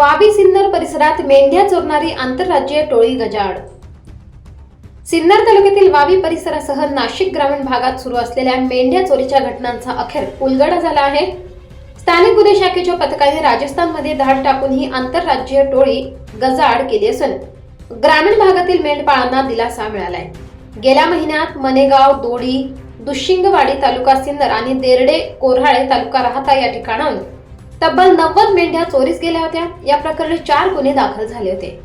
वाबी सिन्नर परिसरात मेंढ्या चोरणारी आंतरराज्यीय टोळी गजाआड. सिन्नर तालुक्यातील वावी परिसरासह नाशिक ग्रामीण भागात सुरू असलेल्या मेंढ्या चोरीच्या घटनांचा अखेर उलगडा झाला आहे. स्थानिक गुन्हे शाखेच्या पथकाने राजस्थानमध्ये धाड टाकून ही आंतरराज्यीय टोळी गजाआड केली असून ग्रामीण भागातील मेंढपाळांना दिलासा मिळालाय. गेल्या महिन्यात मनेगाव दोडी दुशिंगवाडी तालुका सिन्नर आणि देरडे कोऱ्हाळे तालुका राहता या ठिकाणाहून तब्बल नव्वद मेंढ्या चोरीस गेल्या होत्या. या प्रकरणी चार गुन्हे दाखल झाले होते.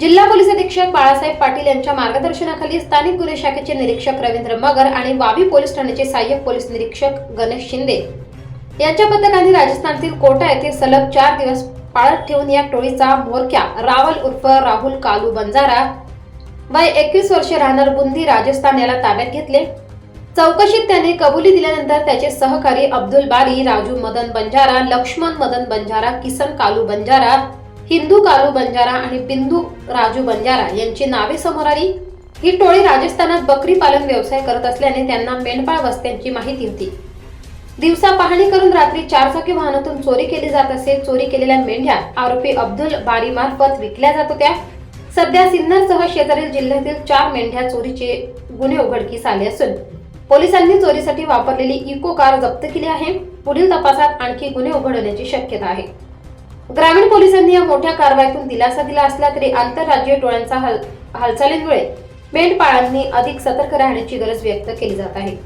जिल्हा पोलीस अधीक्षक बाळासाहेब पाटील यांच्या मार्गदर्शनाखाली स्थानिक गुन्हे शाखेचे निरीक्षक रवींद्र मगर आणि वावी पोलीस ठाण्याचे सहाय्यक पोलीस निरीक्षक गणेश शिंदे यांच्या पथकाने राजस्थानातील कोटा येथे सलग चार दिवस पाळत ठेवून या टोळीचा मोरक्या रावल उर्फ राहुल कालू बंजारा वय एकवीस वर्षे राहणार बुंदी राजस्थान याला ताब्यात घेतले. चौकशीत त्याने कबुली दिल्यानंतर त्याचे सहकारी अब्दुल बारी राजू मदन बंजारा लक्ष्मण मदन बंजारा किसन कालू बंजारा हिंदू कालू बंजारा आणि बिंदू राजू बंजारा यांची नावे समोर आली. ही टोळी राजस्थानात बकरी पालन व्यवसाय करत असल्याने त्यांना मेंढपाळ वस्त्यांची माहिती होती. दिवसा पाहणी करून रात्री चारचाकी वाहनातून चोरी केली जात असे चोरी केलेल्या मेंढ्या आरोपी अब्दुल बारी मार्फत विकल्या जात होत्या. सध्या सिन्नरसह शेजारील जिल्ह्यातील चार मेंढ्या चोरीचे गुन्हे उघडकीस आले असून पोलिसांनी चोरीसाठी वापरलेली इको कार जप्त केली आहे. पुढील तपासात आणखी गुन्हे उघडण्याची शक्यता आहे. ग्रामीण पोलिसांनी या मोठ्या कारवाईतून दिलासा दिला असला तरी आंतरराज्यीय टोळ्यांचा हाल हालचालींमुळे मेंढपाळांनी अधिक सतर्क राहण्याची गरज व्यक्त केली जात आहे.